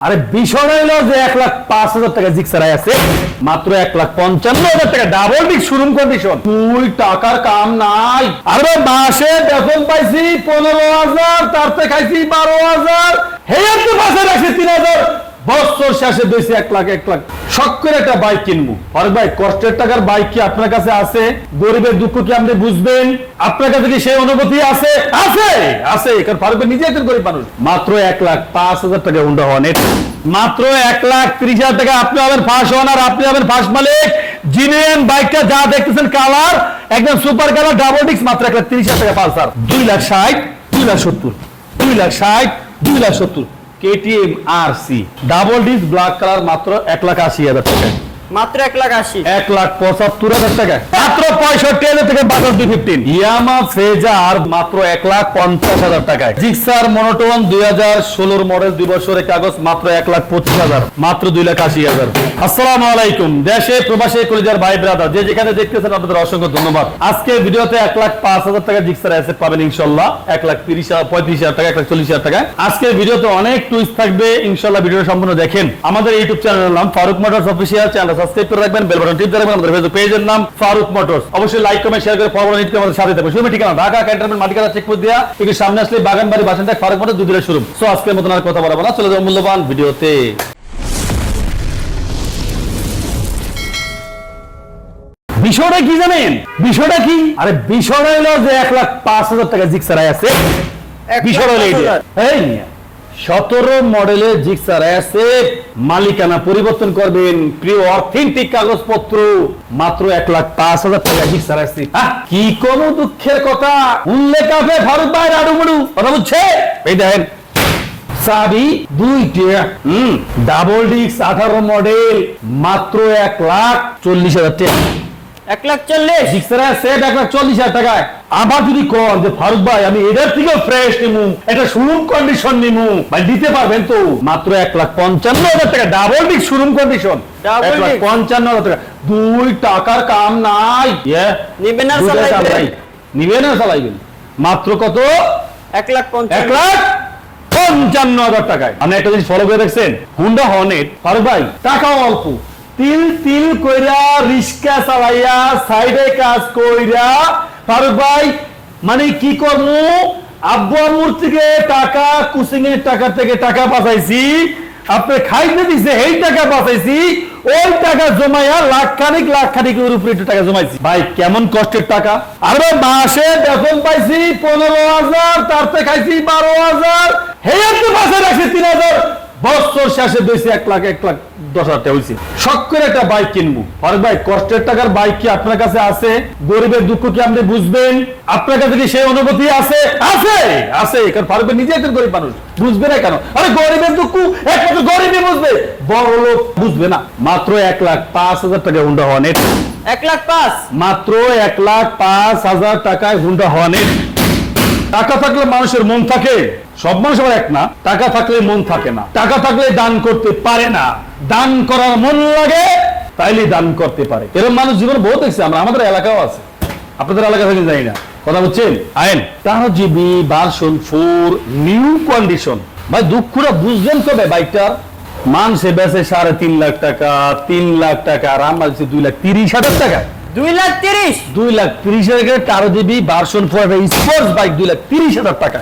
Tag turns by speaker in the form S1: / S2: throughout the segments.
S1: আরে বিষয় হলো যে এক লাখ পাঁচ হাজার টাকা জিক্সারাই আছে মাত্র এক লাখ পঞ্চান্ন হাজার টাকা ডাবল ডিক শোরুম কন্ডিশন তুই টাকার কাম নাই। আরে মাসে বেতন পাইছি পনেরো হাজার তার থেকে খাইছি বারো হাজার। হেয়ার তো পাশে রাখছি তিন হাজার। বছর শেষে দিয়েছি এক লাখ এক লাখ। শখ করে একটা বাইক কিনবো। আরে ভাই, কষ্টের টাকার বাইক কি আপনার কাছে আছে? গরিবের দুঃখ কি আপনি বুঝবেন? আপনার কাছে কি সেই অনুভূতি আছে? আছে আছে, কারণ ফারুক নিজে একজন গরিব মানুষ। মাত্র এক লাখ পাঁচ হাজার টাকা হুন্ডা হওয়ানের মাত্র এক লাখ ত্রিশ হাজার টাকা আপনি হবেন ফার্স্ট আর আপনি হবেন ফার্স্ট মালিক। জিনিয়ান বাইকটা যা দেখতেছেন কালার একদম সুপার কালার ডাবল ডিক্স মাত্র এক লাখ ত্রিশ হাজার টাকা পালসার দুই লাখ ষাট, দুই লাখ সত্তর, দুই লাখ ষাট, দুই লাখ সত্তর। KTM R C double disc black colour মাত্র এক লাখ আশি হাজার টাকা দেশে, প্রবাসী, কলিজার ভাই ব্রাদার যে যেখানে দেখতেছেন, আপনাদের অসংখ্য ধন্যবাদ। আজকে ভিডিওতে এক লাখ পাঁচ হাজার টাকা জিক্সার পাবেন, ইনশাল্লাহ। এক লাখ তিরিশ পঁয়ত্রিশ হাজার টাকা, এক লাখ চল্লিশ হাজার টাকা আজকের ভিডিওতে অনেক টুইস্ট থাকবে, ইনশাল্লাহ ভিডিওটা সম্পূর্ণ দেখেন। আমাদের ইউটিউব চ্যানেলের নাম Faruk motors official channel subscribe করে রাখবেন বেল বাটন টিপ রাখবেন। আমাদের ফেসবুক পেজের নাম ফারুক মোটরস। অবশ্যই লাইক কমেন্ট শেয়ার করে পরবর্তী নিতে আমাদের সাথে থাকবেন। শুরু ঠিকানা ঢাকা ক্যান্টনমেন্ট মাটিকাটা চেকপোস্ট দিয়া। একটু সামনে আসলে বাগানবাড়ি বাসিন্দা ফারুক মোটর দুদিনের শুরু সো আজকের মতন আর কথা বলব না। চলে যাব মূল্যবান ভিডিওতে। বিষয়টা কি জানেন? বিষয়টা কি? আরে বিষয়টা হলো যে এক লাখ পাঁচ হাজার টাকা জিক্সারাই আছে।
S2: এক
S1: বিষয়
S2: লাখ
S1: হলো। এই সতেরো মডেলের জিক্সার আছে মালিকানা পরিবর্তন করবেন। প্রিয় অথেন্টিক কাগজপত্র। মাত্র এক লাখ পাঁচ হাজার টাকা জিক্সার আছে আহ, কি কোন দুঃখের কথা? উল্লেখ আছে ফারুক ভাই রাডুমুড়ু কথা বুঝছে এই দেখেন। চাবি দুইটা। ডাবল ডিস্ক আঠারো মডেল মাত্র এক লাখ চল্লিশ হাজার টাকা।
S2: এক লাখ চল্লিশ।
S1: সেট এক লাখ চল্লিশ হাজার টাকায়। আবার যদি কন যে ফারুক ভাই আমি এটার থেকেও ফ্রেশ নিমু এটা শোরুম কন্ডিশন নিমু। ভাই দিতে পারবেন তো। মাত্র এক লাখ পঞ্চান্ন হাজার টাকা ডাবল ডিক শোরুম কন্ডিশন এক লাখ পঞ্চান্ন হাজার টাকা। দুই টাকার কাম নাই।
S2: নিবেন চালাইবেন।
S1: নিবেন আর চালাইবেন। মাত্র কত?
S2: এক লাখ
S1: এক লাখ পঞ্চান্ন হাজার টাকায়। আপনি একটা জিনিস ফলো করে দেখছেন। হুন্ডা হর্নেট ফারুক ভাই টাকাও অল্প। তিল তিল কইরা রিস্কা চালাইয়া সাইডে কাজ কইরা, ফারুক ভাই মানে কি করব আব্বু আম্মুর থেকে টাকা কুসিং এর টাকা থেকে টাকা বাঁচাইছি আপনি খাইতে দিছে, এই টাকা বাঁচাইছি ওই টাকা জমাইয়া লাখ খানিক লাখ খানিক এর উপরে একটু টাকা জমাইছি। ভাই, কেমন কষ্টের টাকা? আরে মাসে বেতন পাইছি পনেরো হাজার তার খাইছি বারো হাজার। হেয়ার তো রাখছি তিন হাজার। বছর শেষে দিয়েছি এক লাখ এক লাখ দশ হাজার টাকা হয়েছে শখ করে একটা বাইক কিনবো। ফারুক ভাই কষ্টের টাকার বাইক কি আপনার কাছে আছে? গরিবের দুঃখ কি আপনি বুঝবেন? আপনার কাছে কি সেই অনুভূতি আছে? আছে আছে কারণ ফারুক ভাই নিজে একজন গরিব মানুষ। বুঝবে না কেন? আরে গরিবের দুঃখ একমাত্র গরিবই বুঝবে। বড় লোক বুঝবে না। মাত্র এক লাখ পাঁচ হাজার টাকা হুন্ডা হওয়ানের
S2: এক লাখ পাঁচ।
S1: মাত্র এক লাখ পাঁচ হাজার টাকায় হুন্ডা হওয়ানের টাকা থাকলে মানুষের মন থাকে। সব মানুষ আবার এক না। টাকা থাকলে মন থাকে না। টাকা থাকলে দান করতে পারে না। দান করার মন লাগে তাইলে দান করতে পারে। এরকম মানুষ জীবন বহু দেখছি আমরা। আমাদের এলাকাও আছে। আপনাদের এলাকা থেকে জানি না। কথা বুঝছেন? আইন। তেরো GB version four, new condition. ভাই, দুঃখটা বুঝলেন কবে? বাইকটার মানসে বেচে সাড়ে তিন লাখ টাকা, তিন লাখ টাকা, আর আমরা দুই লাখ তিরিশ হাজার টাকা।
S2: দুই লাখ তিরিশ।
S1: দুই লাখ তিরিশ হাজার তেরো GB version four sports bike দুই লাখ তিরিশ হাজার টাকা।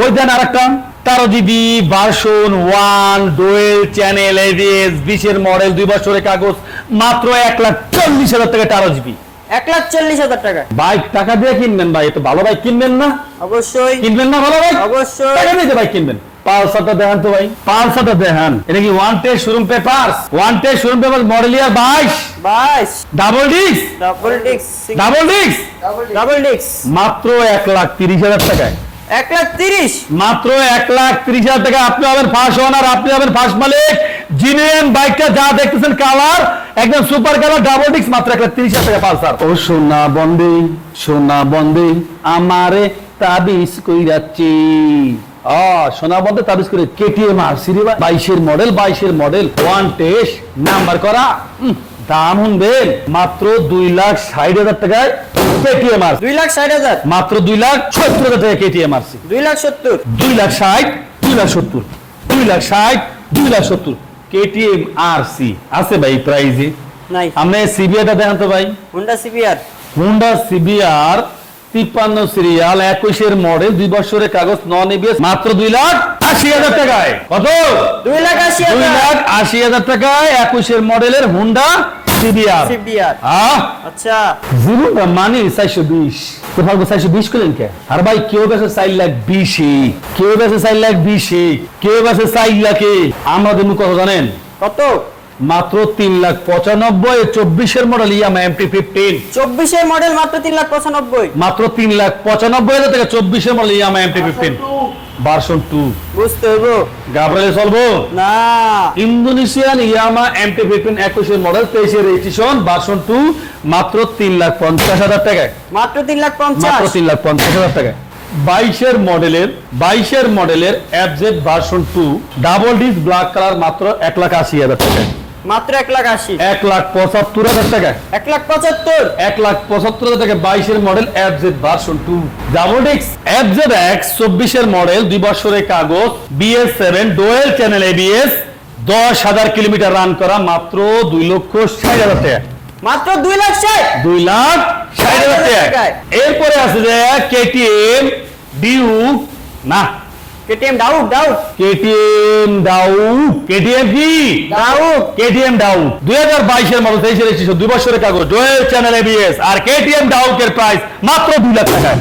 S1: ওই দেন আর একটা তেরো GB version one dual channel ABS বিশের মডেল দুই বছরের কাগজ মাত্র এক লাখ চল্লিশ হাজার টাকা তেরো জিবি
S2: এক লাখ চল্লিশ হাজার টাকা।
S1: বাইক টাকা দিয়ে কিনবেন ভাই একটু ভালো বাইক কিনবেন না?
S2: অবশ্যই।
S1: কিনবেন না ভালো বাইক
S2: অবশ্যই।
S1: টাকা দিয়ে বাইক কিনবেন। পালসারটা দেখান তো ভাই। পালসারটা দেখান। এটা কি one test showroom paper one test showroom paper model ইয়ার বাইশ।
S2: বাইশ।
S1: ডাবল ডিস্ক
S2: ডাবল ডিক্স
S1: ডাবল ডিস্ক
S2: ডাবল ডিক্স
S1: মাত্র এক লাখ তিরিশ হাজার টাকায়।
S2: এক লাখ তিরিশ?
S1: মাত্র এক লাখ ত্রিশ হাজার টাকা আপনি হবেন ফার্স্ট ওনার আপনি হবেন ফার্স্ট মালিক। জিনিয়ান বাইকটা যা দেখতেছেন কালার একদম সুপার কালার ডাবল ডিক্স মাত্র এক লাখ তিরিশ হাজার টাকা পালসার। ও সোনা বন্দে সোনা বন্দে আমারে তাবিজ কইরাচ্ছি। আ সোনা বন্দে তাবিজ করে কেটিএম আর সিরি বাইশের মডেল বাইশের মডেল ওয়ান টেস্ট নাম্বার করা দাম শুনবেন মাত্র দুই লাখ ষাট হাজার টাকায় কেটিএম আর
S2: দুই লাখ ষাট হাজার?
S1: মাত্র দুই লাখ সত্তর হাজার টাকা কেটিএম আরসি
S2: দুই লাখ সত্তর?
S1: দুই লাখ ষাট দুই লাখ সত্তর। দুই লাখ ষাট দুই লাখ সত্তর। KTM R C. আছে ভাই প্রাইজে
S2: নাই।
S1: আপনি সিবিআইটা দেখান তো ভাই।
S2: হুন্ডা সিবিআর
S1: হুন্ডা সিবিআর তিপ্পান্ন সিরিয়াল একুশের মডেল দুই বছরের কাগজ নন এবিএস মাত্র দুই লাখ আশি হাজার টাকায়। কত?
S2: দুই লাখ আশি
S1: দুই লাখ আশি হাজার টাকায় একুশের মডেলের হুন্ডা সিবিআর
S2: সিবিআর আচ্ছা।
S1: জিরো মানে চারশো বিশ। তো ভাবো চারশো বিশ করলেন কে? আর ভাই কেউ চার লাখ বিশে। কেউ বেছে চার লাখ বিশে। কেউ বেছে চার লাখে। আমাদের মুখ কথা জানেন?
S2: কত?
S1: মাত্র তিন লাখ পঁচানব্বই চব্বিশের মডেল ইয়ামা এমটি ফিফটিন
S2: চব্বিশের মডেল মাত্র তিন লাখ পঁচানব্বই।
S1: মাত্র তিন লাখ পঁচানব্বই হাজার থেকে চব্বিশের model Yamaha MT fifteen version two
S2: বুঝতে হইব।
S1: গাবরালে চলবো?
S2: না।
S1: ইন্দোনেশিয়ান ইয়ামা এমটি ফিফটিন একুশের মডেল তেইশের রেজিস্ট্রেশন ভার্সন টু মাত্র তিন লাখ পঞ্চাশ হাজার টাকায়।
S2: মাত্র তিন লাখ
S1: মাত্র
S2: পঞ্চাশ
S1: তিন লাখ পঞ্চাশ হাজার টাকায়। বাইশের মডেলের বাইশের মডেলের অ্যাবজেট version two double disc black colour মাত্র এক লাখ আশি হাজার টাকায়।
S2: মাত্র এক লাখ আশি।
S1: এক লাখ পঁচাত্তর হাজার টাকা।
S2: এক লাখ পঁচাত্তর।
S1: এক লাখ পঁচাত্তর হাজার টাকা বাইশের মডেল অ্যাবজেট ভার্সন টু ডাবল ডিক্স অ্যাবজেট এক্স চব্বিশের মডেল দুই বছরের কাগজ BS seven dual channel ABS দশ হাজার কিলোমিটার রান করা মাত্র দুই লক্ষ ষাট হাজার টাকা।
S2: মাত্র দুই লাখ ষাট।
S1: দুই লাখ ষাট হাজার টাকা। এরপরে আছে যে কেটিএম ডিউক না
S2: KTM doubt doubt
S1: KTM Dau KTM কি?
S2: ডাউট
S1: কেটিএম দুই হাজার বাইশের মডেল তেইশের রেজিস্ট্রেশন দুই বছরের কাগজ ডোয়েল চ্যানেল এবিএস আর কেটিএম ডাউকের প্রাইস মাত্র দুই লাখ টাকা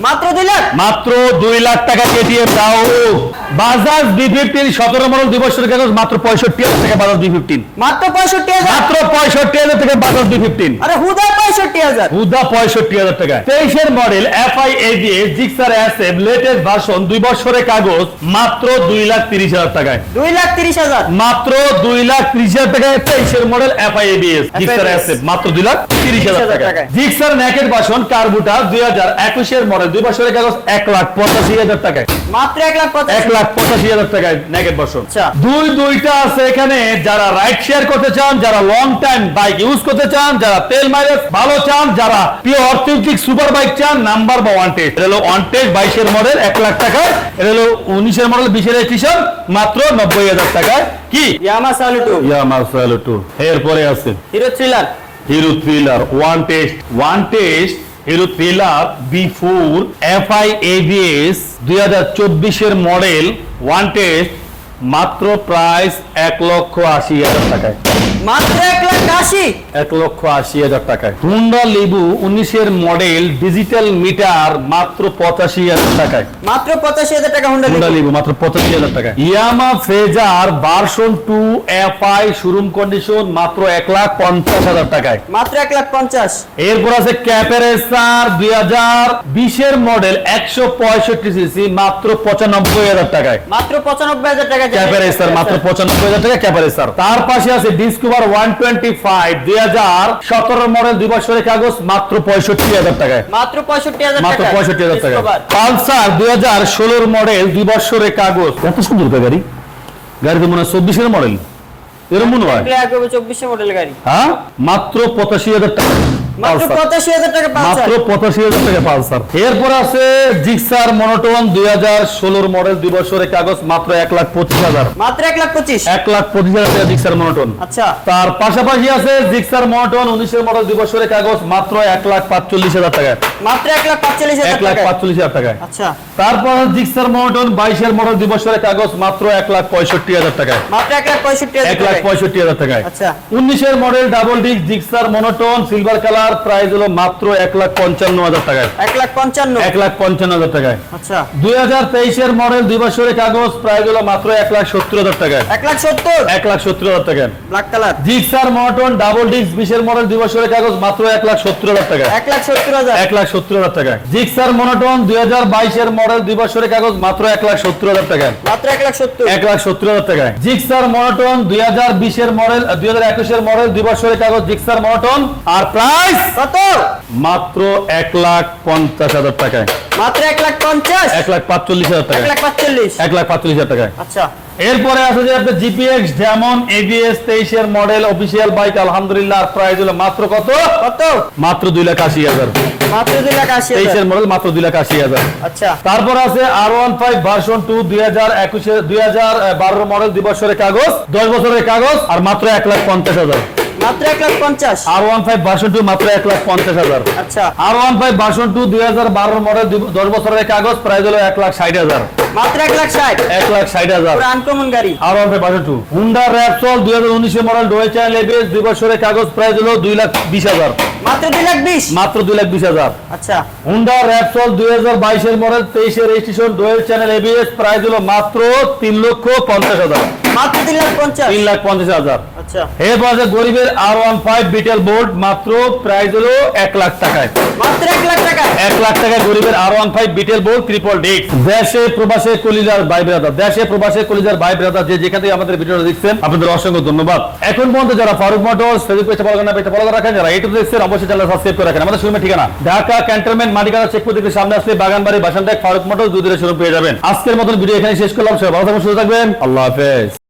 S2: মাত্র দুই লাখ?
S1: মাত্র দুই লাখ টাকা KTM Duke Bajaj B fifteen সতেরো মডেল দুই বছরের কাগজ মাত্র পঁয়ষট্টি হাজার টাকা বাজাজ বি ফিফটিন
S2: মাত্র পঁয়ষট্টি হাজার?
S1: মাত্র পঁয়ষট্টি হাজার টাকা বাজাজ বি ফিফটিন
S2: আরে হুদা পঁয়ষট্টি হাজার।
S1: হুদা পঁয়ষট্টি হাজার টাকা। তেইশের মডেল এফআই এজিএস জিক্সার অ্যাসেব লেটেস্ট ভার্সন দুই বছরের কাগজ মাত্র দুই লাখ তিরিশ হাজার টাকায়।
S2: দুই লাখ তিরিশ হাজার।
S1: মাত্র দুই লাখ ত্রিশ হাজার টাকায় তেইশের model FI ABS Gixxer
S2: FIABS
S1: অ্যাসেব মাত্র দুই লাখ তিরিশ হাজার টাকা। জিক্সার ন্যাকেট ভার্সন কার্বুটা দুই হাজার একুশের মডেল দুই বছরের কাগজ এক লাখ পঁচাশি হাজার টাকায়।
S2: মাত্র এক লাখ
S1: এক লাখ পঁচাশি হাজার টাকায় নেগেট বসন
S2: আচ্ছা।
S1: দুই দুইটা আছে এখানে যারা রাইড শেয়ার করতে চান যারা লং টাইম বাইক ইউজ করতে চান যারা তেল মাইলেজ ভালো চান যারা পিওর অথেন্টিক সুপার বাইক চান নাম্বার বা ওয়ান টেস্ট এটা হলো ওয়ান টেস্ট বাইশের মডেল এক লাখ টাকায়। এটা হলো উনিশের মডেল বিশের রেজিস্ট্রেশন মাত্র নব্বই হাজার টাকায়। কি?
S2: ইয়ামা সালুটু
S1: ইয়ামার টু এরপরে আছে।
S2: Hero thriller
S1: Hero thriller one test one test Hero thriller B four F I ABS দুই হাজার চব্বিশের মডেল ওয়ান মাত্র প্রাইস এক লক্ষ আশি হাজার টাকায়।
S2: মাত্র এক লাখ
S1: এক লক্ষ আশি হাজার টাকায়। হুন্ডা লেবু উনিশের মডেল ডিজিটাল মিটার মাত্র পঁচাশি হাজার টাকায়।
S2: মাত্র পঁচাশি হাজার টাকা হুন্ডা
S1: হুন্ডা লেবু। মাত্র পঁচাশি হাজার টাকা Yamaha Fazer version two F I showroom condition মাত্র এক লাখ পঞ্চাশ হাজার টাকায়।
S2: মাত্র এক লাখ পঞ্চাশ।
S1: এরপর আছে ক্যাপারেসার দুই হাজার বিশের মডেল একশো পঁয়ষট্টি সিসি মাত্র পঁচানব্বই হাজার টাকায়।
S2: মাত্র পঁচানব্বই হাজার টাকা
S1: ক্যাপারেসার মাত্র পঁচানব্বই হাজার টাকা ক্যাপারেসার তার পাশে আছে ডিসকভার ওয়ান টোয়েন্টি ফাইভ দুই হাজার সতেরো মডেল দুই বছরের কাগজ মাত্র পঁয়ষট্টি হাজার টাকায়।
S2: মাত্র পঁয়ষট্টি হাজার
S1: মাত্র
S2: টাকা
S1: পঁয়ষট্টি হাজার টাকা পালসার দুই হাজার ষোলোর মডেল দুই বছরের কাগজ এত সুন্দর গাড়ি গাড়ি? তো মনে হয় চব্বিশের মডেল এরকম মনে হয়?
S2: চব্বিশে মডেল গাড়ি।
S1: হ্যাঁ? মাত্র পঁচাশি হাজার টাকা।
S2: মাত্র
S1: পালসার।
S2: পঁচাশি হাজার টাকা
S1: মাত্র
S2: পালসার
S1: পঁচাশি হাজার টাকা পালসার। এরপর আছে জিক্সার মনোটোন দুই হাজার ষোলোর মডেল দুই বছরের কাগজ মাত্র এক লাখ পঁচিশ হাজার।
S2: মাত্র এক লাখ পঁচিশ।
S1: এক লাখ পঁচিশ হাজার টাকা জিক্সার মনোটোন।
S2: আচ্ছা।
S1: তার পাশাপাশি আছে জিক্সার মনোটোন উনিশের মডেল দুই বছরের কাগজ মাত্র এক লাখ পাঁচচল্লিশ হাজার টাকা
S2: মাত্র এক লাখ পাঁচচল্লিশ
S1: এক
S2: হাজার
S1: লাখ পাঁচচল্লিশ হাজার টাকায়।
S2: আচ্ছা।
S1: তারপর জিক্সার মনোটোন বাইশের মডেল দুই বছরের কাগজ মাত্র এক লাখ পঁয়ষট্টি হাজার টাকায়।
S2: মাত্র এক লাখ পঁয়ষট্টি
S1: এক লাখ পঁয়ষট্টি হাজার টাকায়।
S2: আচ্ছা।
S1: উনিশের model double disc Gixxer monotone silver colour price হলো মাত্র এক লাখ পঞ্চান্ন হাজার টাকায়
S2: এক লাখ পঞ্চান্ন
S1: এক লাখ পঞ্চান্ন হাজার টাকায়
S2: আচ্ছা
S1: দুই হাজার তেইশের মডেল দুই বছরের কাগজ প্রাইস হলো মাত্র এক লাখ সত্তর হাজার টাকায়
S2: এক লাখ সত্তর
S1: এক লাখ সত্তর হাজার টাকায়
S2: black colour
S1: Gixxer monotone double disc বিশের মডেল দুই বছরের কাগজ মাত্র এক লাখ সত্তর হাজার টাকায়
S2: এক লাখ সত্তর হাজার
S1: এক লাখ সত্তর হাজার টাকায় জিক্সার মনোটোন দুই হাজার বাইশের মডেল দুই বছরের কাগজ মাত্র এক লাখ সত্তর হাজার টাকায়
S2: মাত্র এক লাখ সত্তর
S1: এক লাখ সত্তর হাজার টাকায় জিক্সার মনোটোন দুই হাজার বিশের মডেল দুই হাজার একুশের মডেল দুই বছরের কাগজ জিক্সার মনোটোন আর প্রাইস
S2: কত?
S1: মাত্র এক লাখ পঞ্চাশ হাজার টাকায়।
S2: মাত্র এক লাখ পঞ্চাশ?
S1: এক লাখ পাঁচচল্লিশ হাজার
S2: এক লাখ পাঁচচল্লিশ।
S1: এক লাখ পাঁচচল্লিশ হাজার টাকায়।
S2: আচ্ছা।
S1: এরপরে আছে যে আপনার জিপিএক্স যেমন এবিএস তেইশের মডেল অফিসিয়াল বাইক আলহামদুলিল্লাহ প্রাইস হলো মাত্র কত?
S2: কত?
S1: মাত্র দুই লাখ আশি হাজার।
S2: মাত্র দুই লাখ আশি হাজার।
S1: তেইশের মডেল মাত্র দুই লাখ আশি হাজার।
S2: আচ্ছা।
S1: তারপর আছে R one five version two দুই হাজার একুশে দুই হাজার বারো মডেল দুই বছরের কাগজ দশ বছরের কাগজ আর মাত্র এক লাখ পঞ্চাশ হাজার।
S2: মাত্র এক লাখ পঞ্চাশ।
S1: R one five version two মাত্র এক লাখ পঞ্চাশ হাজার।
S2: আচ্ছা।
S1: আর ভার্সন মডেল বছরের কাগজ প্রাইস হলো এক লাখ ষাট হাজার।
S2: মাত্র এক লাখ ষাট।
S1: এক লাখ ষাট হাজার।
S2: পুরো আনকমন গাড়ি।
S1: R one five version two Honda Repsol দুই হাজার উনিশের মডেল ডোয়েল চ্যানেল এবিএস দুই বছরের কাগজ প্রাইস হলো দুই লাখ বিশ হাজার।
S2: মাত্র দুই লাখ বিশ।
S1: মাত্র দুই লাখ বিশ হাজার।
S2: আচ্ছা।
S1: র্যাপসল দুই হাজার বাইশের মডেল তেইশের registration dual channel ABS price হলো মাত্র তিন লক্ষ পঞ্চাশ হাজার।
S2: মাত্র তিন লাখ পঞ্চাশ।
S1: তিন লাখ পঞ্চাশ হাজার।
S2: আচ্ছা।
S1: এরপর আছে গরিবের আর ওয়ান ফাইভ বিটেল বোর্ড মাত্র প্রাইস হলো এক লাখ টাকায়।
S2: মাত্র এক লাখ টাকা
S1: এক লাখ টাকায় গরিবের আর ওয়ান ফাইভ বিটেল বোর্ড ট্রিপল ডিক দেশে প্রবাসে কলিজার ভাই ব্রাদার দেশে প্রবাসে কলিজার ভাই ব্রাদার যে যেখান থেকে আমাদের ভিডিওটা দেখছেন আপনাদের অসংখ্য ধন্যবাদ। এখন পর্যন্ত যারা ফারুক মোটরস ফেসবুক পেজটা ফলো করেন পেজটা ফলো রাখেন যারা ইউটিউব দেখছেন অবশ্যই চ্যানেল সাবস্ক্রাইব করে রাখেন। আমাদের শোরুমের ঠিকানা ঢাকা ক্যান্টনমেন্ট মাটিকানা চেকপোস্ট থেকে সামনে আসলে বাগানবাড়ি বাসানটাক ফারুক মোটরস দুধের শোরুম পেয়ে যাবেন। আজকের মতন ভিডিও এখানে শেষ করলাম সবাই ভালো থাকবেন সুস্থ থাকবেন। আল্লাহ হাফেজ।